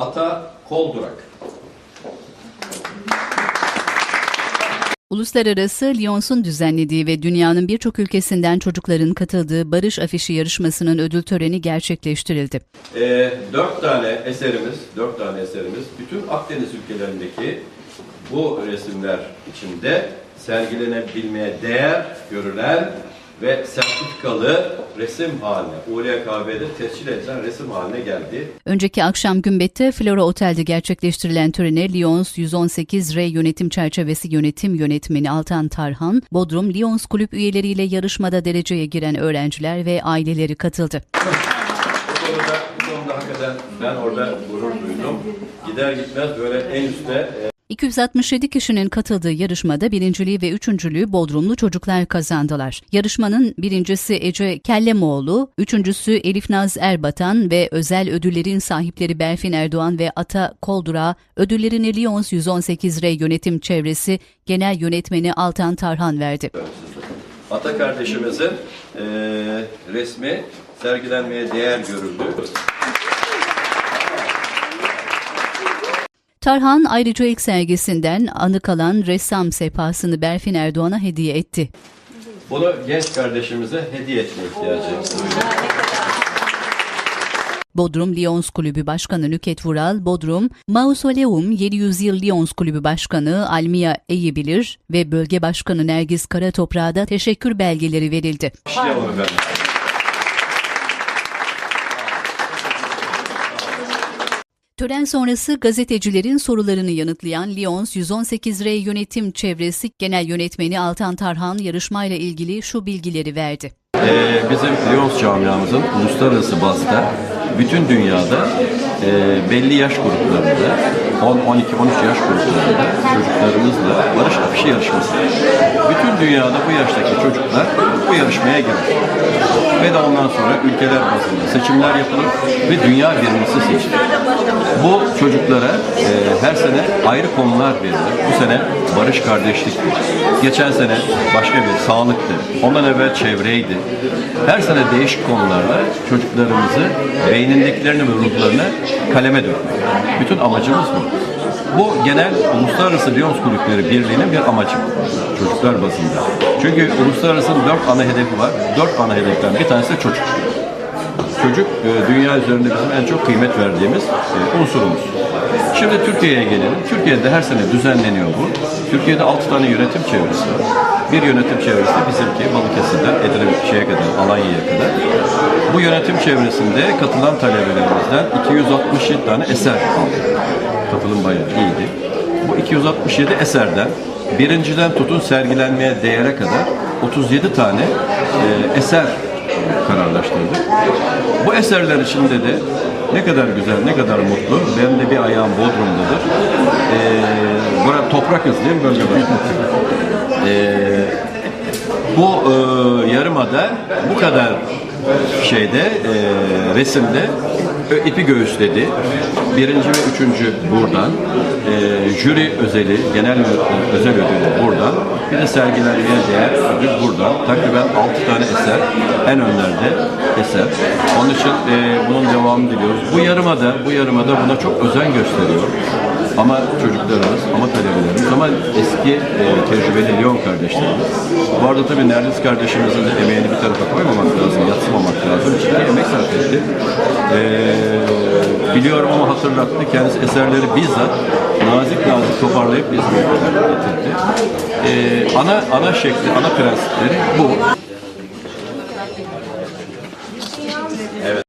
Ata Koldurak. Uluslararası Lyons'un düzenlediği ve dünyanın birçok ülkesinden çocukların katıldığı Barış Afişi yarışmasının ödül töreni gerçekleştirildi. Ee, dört tane eserimiz, dört tane eserimiz bütün Akdeniz ülkelerindeki bu resimler içinde sergilenebilmeye değer görülen ve sertifikalı resim haline, ULKB'de tescil edilen resim haline geldi. Önceki akşam Gümbet'te Flora Otel'de gerçekleştirilen törene Lyons 118 R yönetim çerçevesi yönetim yönetmeni Altan Tarhan, Bodrum Lyons kulüp üyeleriyle yarışmada dereceye giren öğrenciler ve aileleri katıldı. Bu konuda, bu konuda hakikaten ben orada gurur duydum. Gider gitmez böyle en üstte e, 267 kişinin katıldığı yarışmada birinciliği ve üçüncülüğü Bodrumlu çocuklar kazandılar. Yarışmanın birincisi Ece Kellemoğlu, üçüncüsü Elif Naz Erbatan ve özel ödüllerin sahipleri Berfin Erdoğan ve Ata Koldura ödüllerini Lyons 118 R yönetim çevresi genel yönetmeni Altan Tarhan verdi. Ata kardeşimizin e, resmi sergilenmeye değer görüldü. Tarhan ayrıca ilk sergisinden anı kalan ressam sehpasını Berfin Erdoğan'a hediye etti. Bunu genç kardeşimize hediye etme ihtiyacı. Bodrum Lions Kulübü Başkanı Nüket Vural, Bodrum, Mausoleum 700 Yıl Lions Kulübü Başkanı Almia Eyibilir ve Bölge Başkanı Nergis Karatoprağa da teşekkür belgeleri verildi. Başlayalım efendim. Tören sonrası gazetecilerin sorularını yanıtlayan Lyons 118 R Yönetim Çevresi Genel Yönetmeni Altan Tarhan yarışmayla ilgili şu bilgileri verdi. Ee, bizim Lyons camiamızın uluslararası bazda bütün dünyada e, belli yaş gruplarında 10, 12, 13 yaş gruplarında çocuklarımızla barış afişi yarışması. Bütün dünyada bu yaştaki çocuklar bu yarışmaya girer. Ve de ondan sonra ülkeler bazında seçimler yapılır ve dünya birincisi seçilir. Bu çocuklara e, her sene ayrı konular verilir. Bu sene barış kardeşlikti. Geçen sene başka bir sağlıktı. Ondan evvel çevreydi. Her sene değişik konularla çocuklarımızı beynindekilerini ve ruhlarını kaleme dökmek. Bütün amacımız bu. Bu genel Uluslararası Lyons Kulüpleri Birliği'nin bir amacı çocuklar bazında. Çünkü uluslararası dört ana hedefi var. Dört ana hedeften bir tanesi de çocuk. Çocuk e, dünya üzerinde bizim en çok kıymet verdiğimiz e, unsurumuz. Şimdi Türkiye'ye gelelim. Türkiye'de her sene düzenleniyor bu. Türkiye'de 6 tane yönetim çevresi var. Bir yönetim çevresi bizimki Balıkesir'den Edremit'e kadar, Alanya'ya kadar. Bu yönetim çevresinde katılan talebelerimizden 267 tane eser aldık. Katılım bayağı iyiydi. Bu 267 eserden birinciden tutun sergilenmeye değere kadar 37 tane e, eser kararlaştırdık. Bu eserler içinde de ne kadar güzel, ne kadar mutlu. Benim de bir ayağım Bodrum'dadır. Ee, burası toprak hız değil mi bölge? Ee, bu e, yarımada bu kadar şeyde e, resimde ipi göğüsledi. Birinci ve üçüncü buradan. E, jüri özeli, genel özel ödülü buradan. Bir de sergilenmeye değer ödül buradan. Takriben altı tane eser. En önlerde eser. Onun için e, bunun devamını diliyoruz. Bu yarımada, bu yarımada buna çok özen gösteriyor. Ama çocuklarımız, ama talebelerimiz, ama eski e, tecrübeli Lyon kardeşlerimiz. Bu arada tabii Nergis kardeşimizin de emeğini bir tarafa koymamak lazım, yatsımamak lazım. Ciddi biliyorum ama hatırlattı. Kendisi eserleri bizzat nazik nazik toparlayıp İzmir'e kadar getirdi. E, ana, ana şekli, ana prensipleri bu.